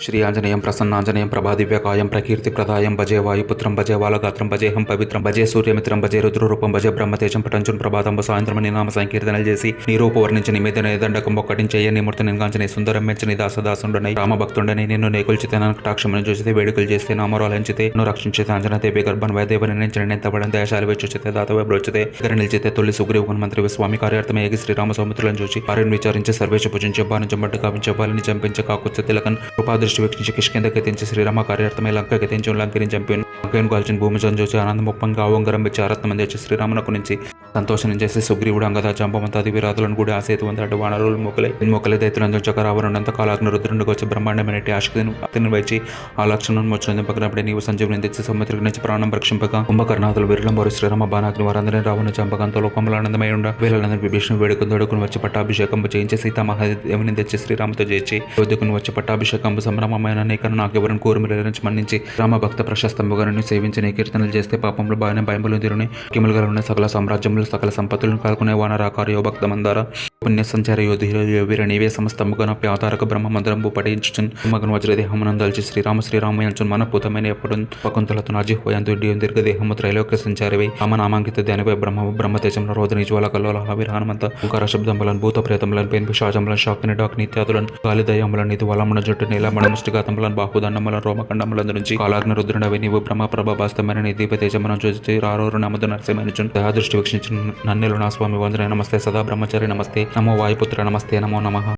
శ్రీ ఆంజనేయం ప్రసన్నాంజనేయం ప్రభాదివ్యకాయం ప్రకీర్తి ప్రదాయం భజే వాయుపుత్రం భజే వాలగాత్రం భజేహం పవిత్రం భజే సూర్యమిత్రం భజే రుద్రరూపం భజే బ్రహ్మతేజం పటంచున్ ప్రభాతంబ సాయంత్రం నినామ సంకీర్తనలు చేసి నీరూపు వర్ణించి నిమిదన దండకం ఒక్కటించేయ నిమూర్తి నింగాంచని సుందరం మెచ్చని దాసదాసుండనై రామభక్తుండని నిన్ను నేకుల్చితే నన్ను చూసితే వేడుకలు చేస్తే నామరాలంచితే నువ్వు రక్షించితే అంజన దేవి గర్భన్ వైదేవ నిర్ణయించిన నెంతబడం దయశాలి వచ్చుచితే దాతవే బ్రోచితే దగ్గర నిలిచితే తొలి సుగ్రీవుని మంత్రి స్వామి కార్యార్థమే ఏగి శ్రీరామ సౌమిత్రులను చూసి వారిని విచారించి సర్వేశ పూజించి బాణించబడ్డ కావించే వాళ్ళని చంపించే కాకుచ్చ తిలకన్ కృపాదృష్టి వీక్షించి కిష్కింద గతించి శ్రీరామ కార్యార్థమై లంక గతించి లంకరించి చంపాను లంకను కాల్చిన భూమి చూసి ఆనందముప్పంగా ఆవంగరం వచ్చి ఆరత్నం తెచ్చి శ్రీరామునకు నుంచి సంతోషం చేసే సుగ్రీవుడు అంగద చంపమంతాది విరాధులను కూడా ఆ సేతు వందట వానరులు మొక్కలై మొక్కలై దైతులందు చకరావరణంత కాలాగ్న రుద్రునికి వచ్చి బ్రహ్మాండమైన ఆశక్తిని అతని వచ్చి ఆ లక్షణం వచ్చిన నీవు సంజీవుని తెచ్చి సముద్రికి నుంచి ప్రాణం రక్షింపగా. కుంభకర్ణాథులు విరళం వారు శ్రీరామ బాణాగ్ని వారందరినీ రావణ చంపకంతో లోకంలో ఆనందమై ఉండ వీళ్ళందరినీ విభీషణు వేడుకుని దొడుకుని వచ్చి పట్టాభిషేకం చేయించి సీతామహాదేవిని తెచ్చి శ్రీరామతో చేర్చి వద్దుకుని వచ్చి పట్టాభిషేకం సంభ్రమమైన నీకను నాకు ఎవరిని నుంచి మన్నించి రామ భక్త ప్రశస్తంబుగాను సేవించి నీ కీర్తనలు చేస్తే పాపంలో బాగానే భయములు తీరుని కిములుగా ఉన్న సకల సామ్రాజ్యములు సకల సంపత్తులను కాల్కునే వానరాకారు యోభక్త మందార పుణ్య సంచార యోధి వీర నీవే సమస్తముగా ప్యాతారక బ్రహ్మ మందిరంబు పఠించుచున్. మగను వజ్రదేహమునందు దల్చి శ్రీరామ శ్రీరామయంచున్ మనపూతమైన ఎప్పుడు పకుంతలతో నాజిహోయందు దీర్ఘదేహము త్రైలోక్య సంచారివై రామనామాంకిత ధ్యానవై బ్రహ్మ బ్రహ్మతేజంలో రోజు జ్వాల కల్లోల హావిర హనుమంత ఓంకార భూత ప్రేతములను పెన్పి శాజములను శాక్ని డాక్ నిత్యాదులను గాలిదయములను ఇది వలమున జుట్టు నీల మణముష్టిఘాతములను బాహుదండములను రోమకండములందు నుంచి. కాలాగ్ని రుద్రుడవి నీవు బ్రహ్మ ప్రభాస్తమైన నీ దీపతేజమును చూసి రారోరు నమదు నరసింహనుచున్. దృష్టి వీక్షించిన నన్నెలు నా స్వామి వందన నమస్తే సదా బ్రహ్మచారి నమస్తే. నమో వాయుపుత్ర నమస్తే నమో నమః.